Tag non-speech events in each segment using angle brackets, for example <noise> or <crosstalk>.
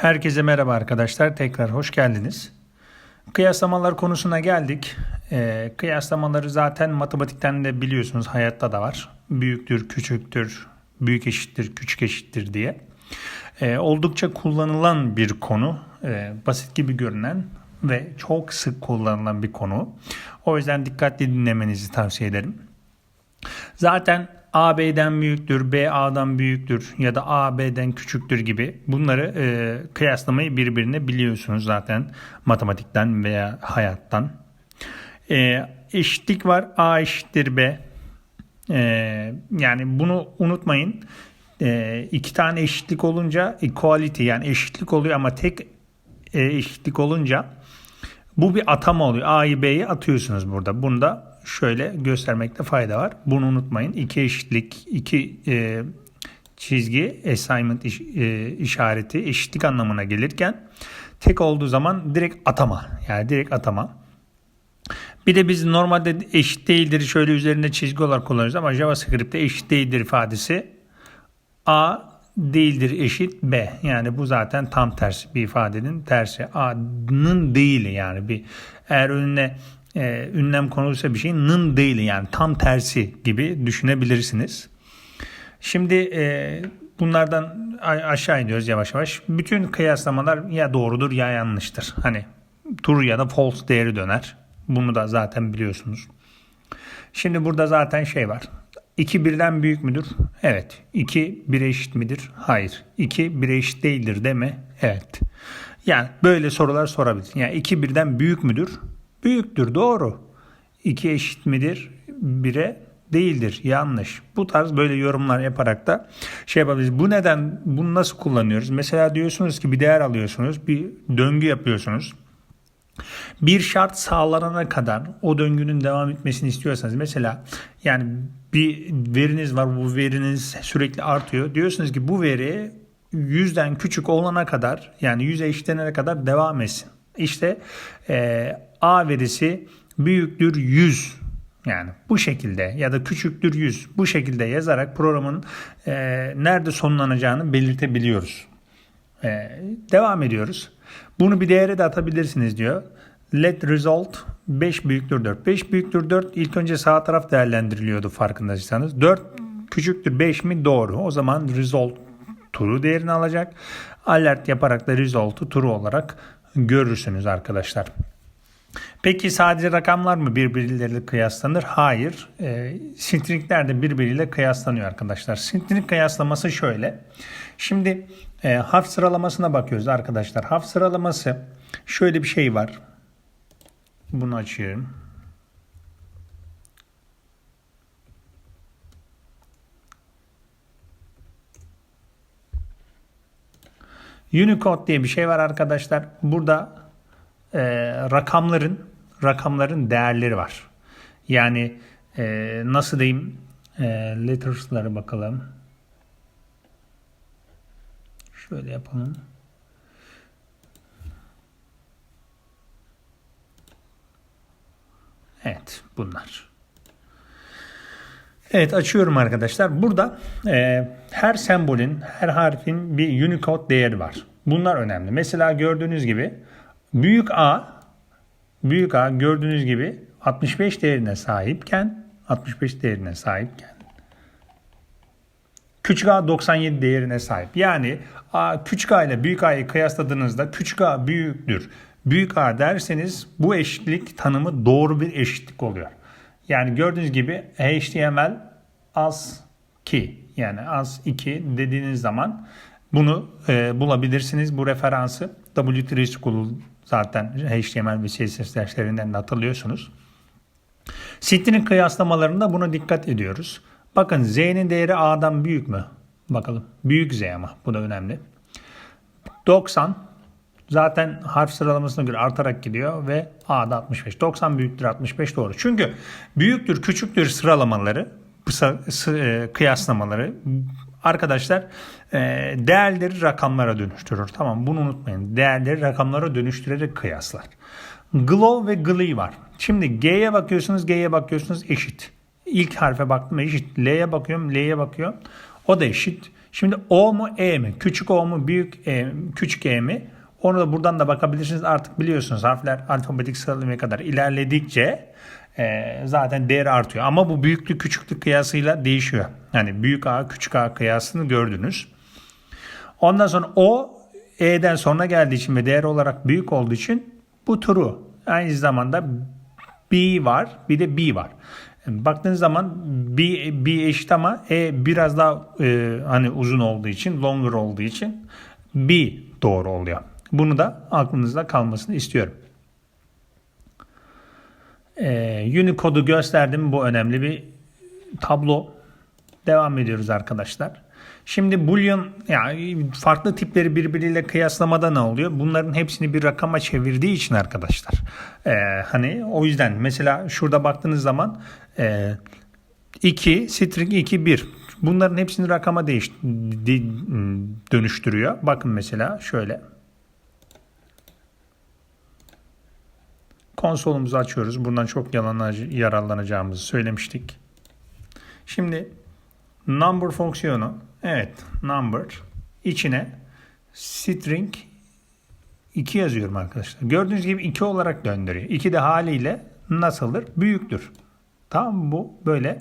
Herkese merhaba arkadaşlar. Tekrar hoş geldiniz. Kıyaslamalar konusuna geldik. Ee, kıyaslamaları zaten matematikten de biliyorsunuz hayatta da var. Büyüktür, küçüktür, büyük eşittir, küçük eşittir diye. Ee, oldukça kullanılan bir konu. Ee, basit gibi görünen ve çok sık kullanılan bir konu. O yüzden dikkatli dinlemenizi tavsiye ederim. Zaten A B'den büyüktür, B A'dan büyüktür ya da A B'den küçüktür gibi bunları e, kıyaslamayı birbirine biliyorsunuz zaten matematikten veya hayattan. E, eşitlik var A eşittir B. E, yani bunu unutmayın. E, iki tane eşitlik olunca equality yani eşitlik oluyor ama tek e, eşitlik olunca bu bir atama oluyor. A'yı B'ye atıyorsunuz burada. Bunda şöyle göstermekte fayda var. Bunu unutmayın. İki eşitlik, iki e, çizgi assignment iş, e, işareti eşitlik anlamına gelirken tek olduğu zaman direkt atama. Yani direkt atama. Bir de biz normalde eşit değildir şöyle üzerinde çizgi olarak kullanıyoruz ama JavaScript'te eşit değildir ifadesi A değildir eşit B. Yani bu zaten tam tersi bir ifadenin tersi. A'nın değili yani bir eğer önüne e, ünlem konulursa bir şeyin nın değil yani tam tersi gibi düşünebilirsiniz. Şimdi e, bunlardan aşağı iniyoruz yavaş yavaş. Bütün kıyaslamalar ya doğrudur ya yanlıştır. Hani true ya da false değeri döner. Bunu da zaten biliyorsunuz. Şimdi burada zaten şey var. 2 birden büyük müdür? Evet. 2 1 eşit midir? Hayır. 2 1 eşit değildir deme? Evet. Yani böyle sorular sorabilirsin. Yani 2 birden büyük müdür? Büyüktür doğru. 2 eşit midir? 1'e değildir. Yanlış. Bu tarz böyle yorumlar yaparak da şey yapabiliriz. Bu neden bunu nasıl kullanıyoruz? Mesela diyorsunuz ki bir değer alıyorsunuz, bir döngü yapıyorsunuz. Bir şart sağlanana kadar o döngünün devam etmesini istiyorsanız mesela yani bir veriniz var bu veriniz sürekli artıyor. Diyorsunuz ki bu veri yüzden küçük olana kadar yani yüze eşitlenene kadar devam etsin. İşte e, A verisi büyüktür 100 yani bu şekilde ya da küçüktür 100 bu şekilde yazarak programın e, nerede sonlanacağını belirtebiliyoruz. E, devam ediyoruz. Bunu bir değere de atabilirsiniz diyor. Let result 5 büyüktür 4. 5 büyüktür 4 ilk önce sağ taraf değerlendiriliyordu farkındaysanız. 4 küçüktür 5 mi? Doğru. O zaman result true değerini alacak. Alert yaparak da result'u true olarak görürsünüz arkadaşlar. Peki sadece rakamlar mı birbirleriyle kıyaslanır? Hayır. E, stringler de birbiriyle kıyaslanıyor arkadaşlar. String kıyaslaması şöyle. Şimdi e, harf sıralamasına bakıyoruz arkadaşlar. Harf sıralaması şöyle bir şey var. Bunu açıyorum. Unicode diye bir şey var arkadaşlar. Burada e, rakamların rakamların değerleri var. Yani e, nasıl diyeyim e, letters'lara bakalım. Şöyle yapalım. Evet bunlar. Evet açıyorum arkadaşlar. Burada e, her sembolün, her harfin bir Unicode değeri var. Bunlar önemli. Mesela gördüğünüz gibi büyük A büyük A gördüğünüz gibi 65 değerine sahipken 65 değerine sahipken küçük A 97 değerine sahip. Yani A, küçük A ile büyük A'yı kıyasladığınızda küçük A büyüktür. Büyük A derseniz bu eşitlik tanımı doğru bir eşitlik oluyor. Yani gördüğünüz gibi HTML az ki yani az 2 dediğiniz zaman bunu e, bulabilirsiniz. Bu referansı W3 School zaten HTML ve CSS derslerinden de hatırlıyorsunuz. String kıyaslamalarında buna dikkat ediyoruz. Bakın Z'nin değeri A'dan büyük mü? Bakalım. Büyük Z ama bu da önemli. 90 zaten harf sıralamasına göre artarak gidiyor ve A'da 65. 90 büyüktür 65 doğru. Çünkü büyüktür küçüktür sıralamaları e, kıyaslamaları arkadaşlar e, değerleri rakamlara dönüştürür. Tamam bunu unutmayın. Değerleri rakamlara dönüştürerek kıyaslar. Glow ve glee var. Şimdi G'ye bakıyorsunuz, G'ye bakıyorsunuz eşit. İlk harfe baktım eşit. L'ye bakıyorum, L'ye bakıyorum. O da eşit. Şimdi O mu E mi? Küçük O mu büyük E, küçük E mi? Onu da buradan da bakabilirsiniz. Artık biliyorsunuz harfler alfabetik sıralamaya kadar ilerledikçe e, zaten değeri artıyor. Ama bu büyüklük küçüklük kıyasıyla değişiyor. Yani büyük A küçük A kıyasını gördünüz. Ondan sonra O E'den sonra geldiği için ve değer olarak büyük olduğu için bu true. Aynı zamanda B var bir de B var. Baktığınız zaman B, B eşit ama E biraz daha e, hani uzun olduğu için, longer olduğu için B doğru oluyor. Bunu da aklınızda kalmasını istiyorum. Ee, Unicode'u gösterdim. Bu önemli bir tablo. Devam ediyoruz arkadaşlar. Şimdi boolean yani farklı tipleri birbiriyle kıyaslamada ne oluyor? Bunların hepsini bir rakama çevirdiği için arkadaşlar. Ee, hani o yüzden mesela şurada baktığınız zaman e, 2 string 2 1 bunların hepsini rakama değiş, de, dönüştürüyor. Bakın mesela şöyle. Konsolumuzu açıyoruz. Buradan çok yararlanacağımızı söylemiştik. Şimdi number fonksiyonu evet number içine string 2 yazıyorum arkadaşlar. Gördüğünüz gibi 2 olarak döndürüyor. 2 de haliyle nasıldır? Büyüktür. Tamam bu böyle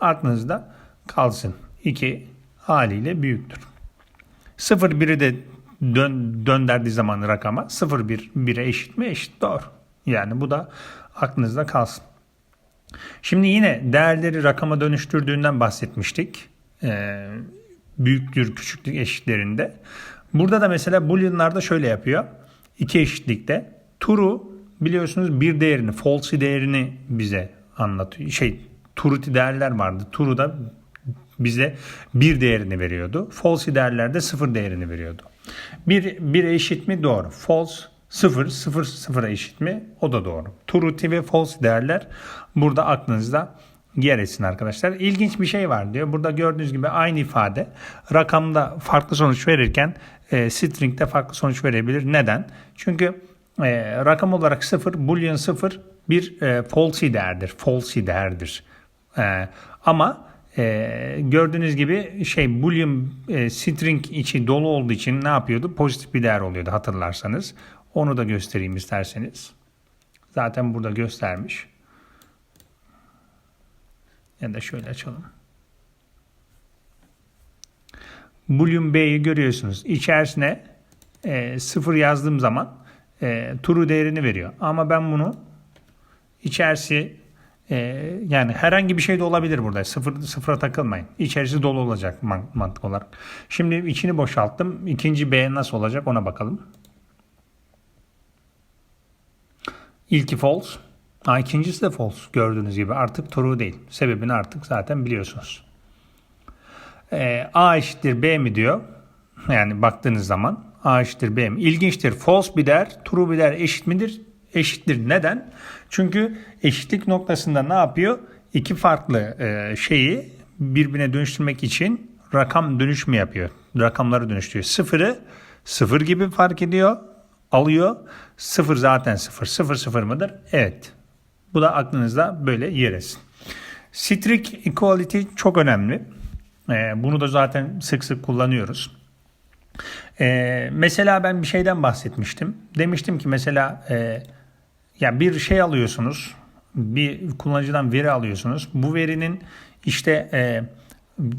aklınızda kalsın. 2 haliyle büyüktür. 0 1'i de dön, dönderdiği zaman rakama 0 1 1'e eşit mi? Eşit doğru. Yani bu da aklınızda kalsın. Şimdi yine değerleri rakama dönüştürdüğünden bahsetmiştik. Ee, büyüktür küçüklük eşitlerinde. Burada da mesela boolean'larda şöyle yapıyor. İki eşitlikte true biliyorsunuz bir değerini false değerini bize anlatıyor. Şey true değerler vardı. True da bize bir değerini veriyordu. False değerlerde sıfır değerini veriyordu. Bir, bir eşit mi? Doğru. False 0, 0, 0'a eşit mi? O da doğru. True ve false değerler burada aklınızda yer etsin arkadaşlar. İlginç bir şey var diyor. Burada gördüğünüz gibi aynı ifade rakamda farklı sonuç verirken e, string'de farklı sonuç verebilir. Neden? Çünkü e, rakam olarak 0, boolean 0 bir e, false değerdir. False değerdir. E, ama e, gördüğünüz gibi şey boolean e, string içi dolu olduğu için ne yapıyordu? Pozitif bir değer oluyordu hatırlarsanız. Onu da göstereyim isterseniz. Zaten burada göstermiş. Ya da şöyle açalım. Boolean B'yi görüyorsunuz. İçerisine e, 0 yazdığım zaman e, true değerini veriyor. Ama ben bunu içerisi e, yani herhangi bir şey de olabilir burada. Sıfır, sıfıra takılmayın. İçerisi dolu olacak mantık olarak. Şimdi içini boşalttım. İkinci B nasıl olacak ona bakalım. İlki false. Ha, ikincisi de false gördüğünüz gibi artık true değil. Sebebini artık zaten biliyorsunuz. Ee, A eşittir B mi diyor. Yani baktığınız zaman A eşittir B mi? İlginçtir. False bir değer, true bir değer eşit midir? Eşittir. Neden? Çünkü eşitlik noktasında ne yapıyor? İki farklı e, şeyi birbirine dönüştürmek için rakam dönüşümü yapıyor. Rakamları dönüştürüyor. Sıfırı sıfır gibi fark ediyor alıyor. Sıfır zaten sıfır. Sıfır sıfır mıdır? Evet. Bu da aklınızda böyle yer etsin. Strict equality çok önemli. Ee, bunu da zaten sık sık kullanıyoruz. Ee, mesela ben bir şeyden bahsetmiştim. Demiştim ki mesela e, ya bir şey alıyorsunuz. Bir kullanıcıdan veri alıyorsunuz. Bu verinin işte e,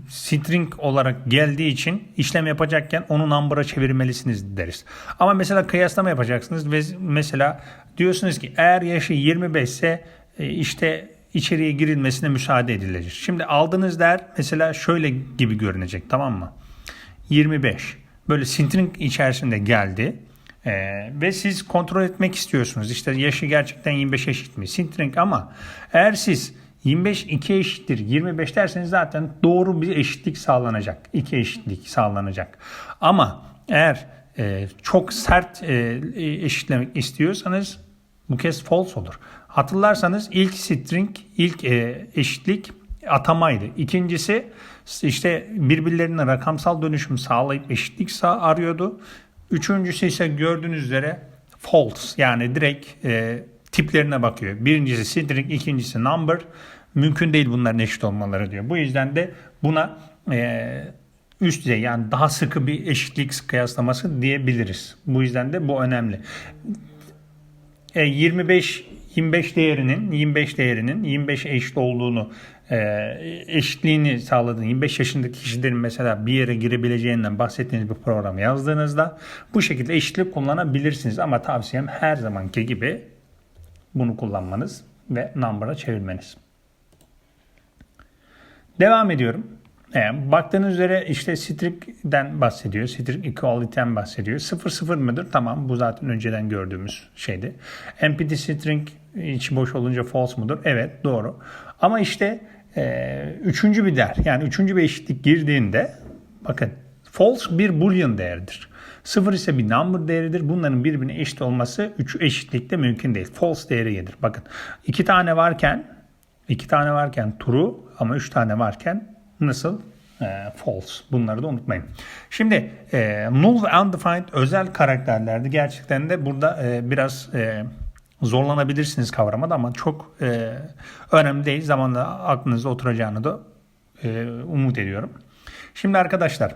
string olarak geldiği için işlem yapacakken onu number'a çevirmelisiniz deriz. Ama mesela kıyaslama yapacaksınız ve mesela diyorsunuz ki eğer yaşı 25 ise e, işte içeriye girilmesine müsaade edilecek. Şimdi aldığınız değer mesela şöyle gibi görünecek tamam mı? 25 böyle string içerisinde geldi. Ee, ve siz kontrol etmek istiyorsunuz. İşte yaşı gerçekten 25 eşit mi? String ama eğer siz 25 2 eşittir 25 derseniz zaten doğru bir eşitlik sağlanacak. 2 eşitlik sağlanacak. Ama eğer e, çok sert e, eşitlemek istiyorsanız bu kez false olur. Hatırlarsanız ilk string, ilk e, eşitlik atamaydı. İkincisi işte birbirlerine rakamsal dönüşüm sağlayıp eşitlik sağ arıyordu. Üçüncüsü ise gördüğünüz üzere false yani direkt e, tiplerine bakıyor. Birincisi string, ikincisi number. Mümkün değil bunların eşit olmaları diyor. Bu yüzden de buna e, üst düzey yani daha sıkı bir eşitlik kıyaslaması diyebiliriz. Bu yüzden de bu önemli. E, 25 25 değerinin 25 değerinin 25 eşit olduğunu e, eşitliğini sağladığını 25 yaşındaki kişilerin mesela bir yere girebileceğinden bahsettiğiniz bir program yazdığınızda bu şekilde eşitlik kullanabilirsiniz ama tavsiyem her zamanki gibi bunu kullanmanız ve number'a çevirmeniz. Devam ediyorum. E, baktığınız üzere işte strict'den bahsediyor. Strict equality'den bahsediyor. 0 0 mıdır? Tamam bu zaten önceden gördüğümüz şeydi. Empty string içi boş olunca false mudur? Evet doğru. Ama işte e, üçüncü bir değer yani üçüncü bir eşitlik girdiğinde bakın false bir boolean değeridir. Sıfır ise bir number değeridir. Bunların birbirine eşit olması üç eşitlikte mümkün değil. False değeri gelir. Bakın iki tane varken iki tane varken true ama üç tane varken nasıl? E, false. Bunları da unutmayın. Şimdi e, null ve undefined özel karakterlerdi. Gerçekten de burada e, biraz e, zorlanabilirsiniz kavramada ama çok e, önemli değil. Zamanla aklınıza oturacağını da e, umut ediyorum. Şimdi arkadaşlar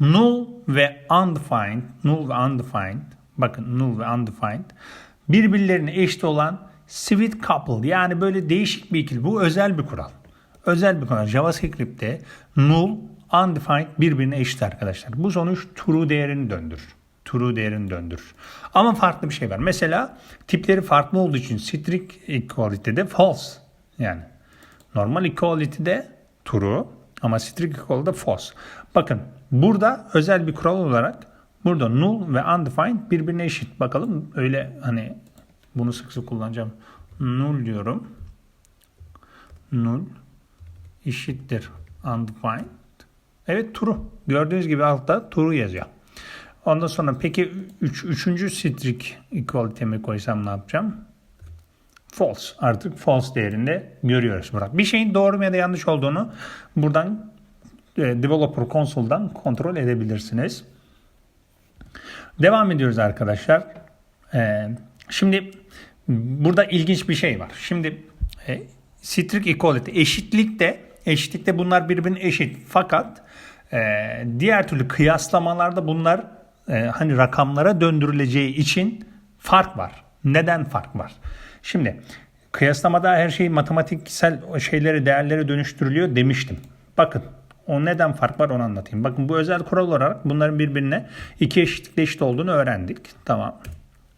null ve undefined, null ve undefined, bakın null ve undefined birbirlerine eşit olan sweet couple yani böyle değişik bir ikili. Bu özel bir kural. Özel bir kural. JavaScript'te null, undefined birbirine eşit arkadaşlar. Bu sonuç true değerini döndürür true değerini döndürür. Ama farklı bir şey var. Mesela tipleri farklı olduğu için strict equality'de false. Yani normal equality'de true ama strict equality'de false. Bakın burada özel bir kural olarak burada null ve undefined birbirine eşit. Bakalım öyle hani bunu sık sık kullanacağım. Null diyorum. Null eşittir undefined. Evet true. Gördüğünüz gibi altta true yazıyor. Ondan sonra peki üç, üçüncü strict equality'mi koysam ne yapacağım? False. Artık false değerinde görüyoruz burada. Bir şeyin doğru ya da yanlış olduğunu buradan e, developer console'dan kontrol edebilirsiniz. Devam ediyoruz arkadaşlar. E, şimdi burada ilginç bir şey var. Şimdi e, strict equality eşitlikte eşitlikte bunlar birbirine eşit. Fakat e, diğer türlü kıyaslamalarda bunlar e, hani rakamlara döndürüleceği için fark var. Neden fark var? Şimdi kıyaslamada her şey matematiksel şeyleri değerlere dönüştürülüyor demiştim. Bakın o neden fark var onu anlatayım. Bakın bu özel kural olarak bunların birbirine iki eşitlikle eşit olduğunu öğrendik. Tamam.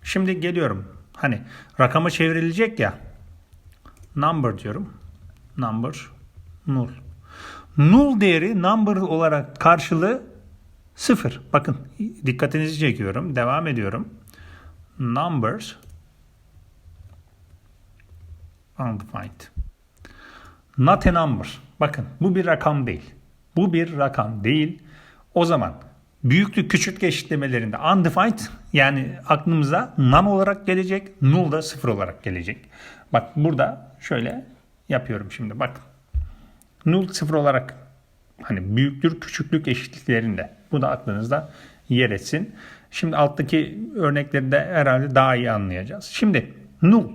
Şimdi geliyorum. Hani rakama çevrilecek ya. Number diyorum. Number null. Null değeri number olarak karşılığı Sıfır. Bakın dikkatinizi çekiyorum. Devam ediyorum. Numbers undefined. Not a number. Bakın bu bir rakam değil. Bu bir rakam değil. O zaman büyüklük küçüklük eşitlemelerinde undefined yani aklımıza none olarak gelecek, null da sıfır olarak gelecek. Bak burada şöyle yapıyorum şimdi bak. Null sıfır olarak hani büyüklük küçüklük eşitliklerinde bu da aklınızda yer etsin. Şimdi alttaki örnekleri de herhalde daha iyi anlayacağız. Şimdi null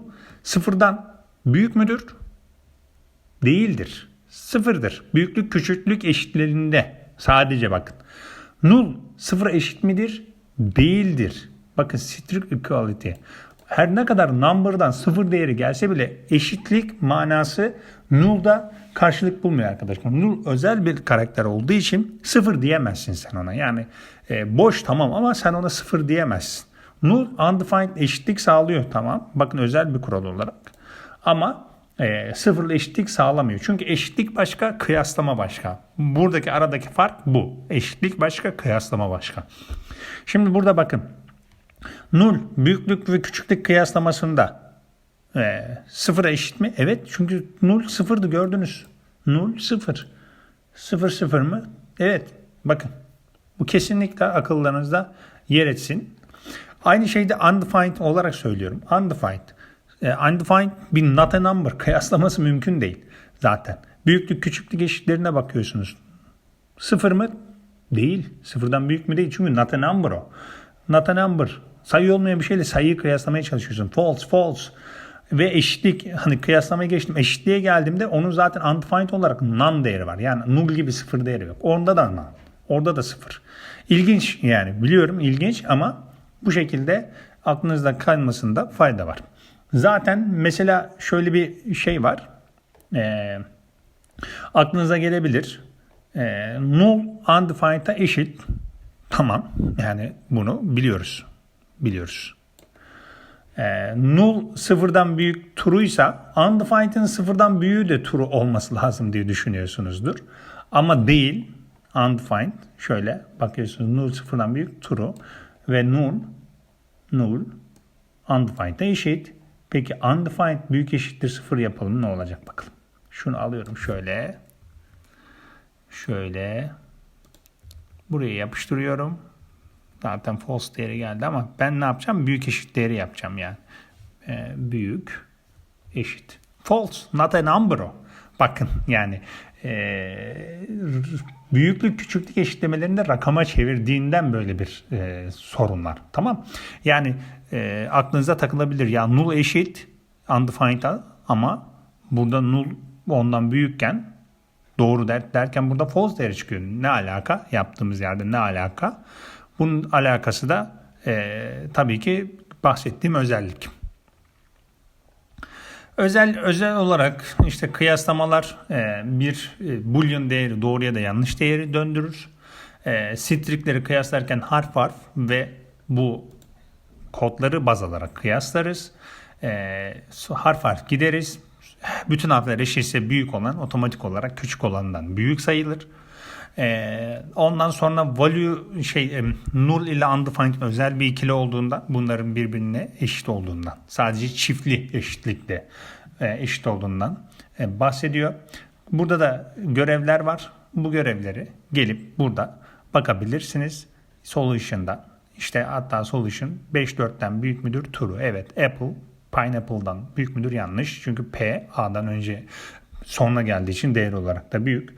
sıfırdan büyük müdür? Değildir. Sıfırdır. Büyüklük küçüklük eşitlerinde sadece bakın. Null sıfır eşit midir? Değildir. Bakın strict equality. Her ne kadar number'dan sıfır değeri gelse bile eşitlik manası null'da karşılık bulmuyor arkadaşlar. Null özel bir karakter olduğu için sıfır diyemezsin sen ona. Yani e, boş tamam ama sen ona sıfır diyemezsin. Null undefined eşitlik sağlıyor tamam. Bakın özel bir kural olarak. Ama e, sıfırla eşitlik sağlamıyor. Çünkü eşitlik başka, kıyaslama başka. Buradaki aradaki fark bu. Eşitlik başka, kıyaslama başka. Şimdi burada bakın. Null büyüklük ve küçüklük kıyaslamasında e, sıfıra eşit mi? Evet çünkü 0 sıfırdı gördünüz. 0 sıfır. Sıfır sıfır mı? Evet bakın. Bu kesinlikle akıllarınızda yer etsin. Aynı şeyde undefined olarak söylüyorum. Undefined. E, undefined bir not a number. <laughs> Kıyaslaması mümkün değil zaten. Büyüklük küçüklük eşitlerine bakıyorsunuz. Sıfır mı? Değil. Sıfırdan büyük mü değil. Çünkü not a number o. Not a number. Sayı olmayan bir şeyle sayıyı kıyaslamaya çalışıyorsun. False, false ve eşitlik hani kıyaslamaya geçtim. Eşitliğe geldiğimde onun zaten undefined olarak none değeri var. Yani null gibi sıfır değeri yok. Onda da none. Orada da sıfır. İlginç yani biliyorum ilginç ama bu şekilde aklınızda kalmasında fayda var. Zaten mesela şöyle bir şey var. Ee, aklınıza gelebilir. Ee, null undefined'a eşit. Tamam. Yani bunu biliyoruz. Biliyoruz. Ee, null sıfırdan büyük true'ysa undefined'ın sıfırdan büyüğü de true olması lazım diye düşünüyorsunuzdur. Ama değil. Undefined şöyle bakıyorsunuz null sıfırdan büyük true ve null null undefined'a eşit. Peki undefined büyük eşittir sıfır yapalım ne olacak bakalım. Şunu alıyorum şöyle. Şöyle. Buraya yapıştırıyorum. Zaten false değeri geldi ama ben ne yapacağım? Büyük eşit değeri yapacağım yani. Ee, büyük eşit. False, not a number. Bakın yani e, büyüklük küçüklük eşitlemelerinde rakama çevirdiğinden böyle bir e, sorun. Tamam. Yani e, aklınıza takılabilir. Ya null eşit undefined ama burada null ondan büyükken doğru der, derken burada false değeri çıkıyor. Ne alaka? Yaptığımız yerde ne alaka? Bunun alakası da e, tabii ki bahsettiğim özellik. Özel özel olarak işte kıyaslamalar e, bir e, boolean değeri doğru ya da yanlış değeri döndürür. E, strikleri kıyaslarken harf harf ve bu kodları baz alarak kıyaslarız. Harf harf gideriz. Bütün harfler eşitse büyük olan otomatik olarak küçük olandan büyük sayılır. Ee, ondan sonra value şey e, null ile undefined özel bir ikili olduğunda bunların birbirine eşit olduğundan sadece çiftli eşitlikte e, eşit olduğundan e, bahsediyor. Burada da görevler var. Bu görevleri gelip burada bakabilirsiniz. Solution'da işte hatta solution 5-4'ten büyük müdür? True. Evet Apple Pineapple'dan büyük müdür? Yanlış. Çünkü P A'dan önce sonuna geldiği için değer olarak da büyük.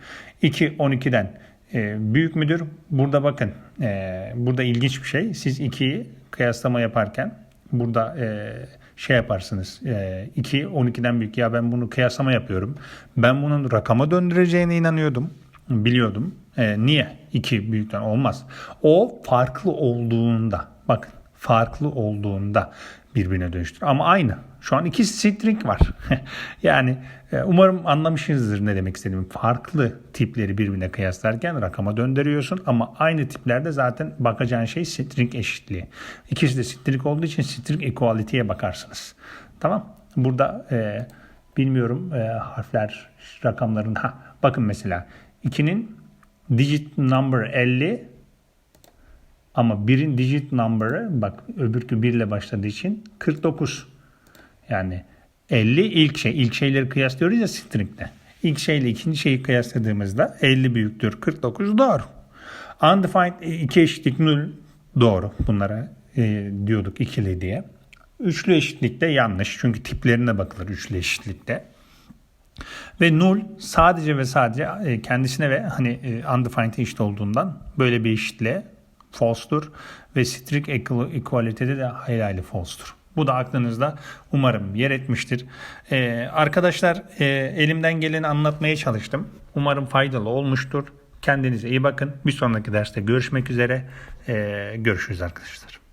2 12'den e, büyük müdür? Burada bakın e, burada ilginç bir şey. Siz 2'yi kıyaslama yaparken burada e, şey yaparsınız. E, 2 12'den büyük. Ya ben bunu kıyaslama yapıyorum. Ben bunun rakama döndüreceğine inanıyordum. Biliyordum. E, niye? 2 büyükten olmaz. O farklı olduğunda bakın farklı olduğunda birbirine dönüştür. Ama aynı. Şu an iki string var. <laughs> yani e, umarım anlamışsınızdır ne demek istediğimi. Farklı tipleri birbirine kıyaslarken rakama döndürüyorsun ama aynı tiplerde zaten bakacağın şey string eşitliği. İkisi de string olduğu için string equality'ye bakarsınız. Tamam. Burada e, bilmiyorum e, harfler rakamların ha bakın mesela 2'nin digit number 50 ama birin digit number'ı bak öbürkü 1 ile başladığı için 49. Yani 50 ilk şey. ilk şeyleri kıyaslıyoruz ya string'de. İlk şeyle ikinci şeyi kıyasladığımızda 50 büyüktür 49 doğru. Undefined iki eşitlik null doğru. Bunlara e, diyorduk ikili diye. Üçlü eşitlikte yanlış. Çünkü tiplerine bakılır üçlü eşitlikte. Ve null sadece ve sadece e, kendisine ve hani e, undefined eşit olduğundan böyle bir eşitliğe false'tur ve strict equality'de de hayli hayli false'tur. Bu da aklınızda umarım yer etmiştir. Ee, arkadaşlar e, elimden geleni anlatmaya çalıştım. Umarım faydalı olmuştur. Kendinize iyi bakın. Bir sonraki derste görüşmek üzere. Ee, görüşürüz arkadaşlar.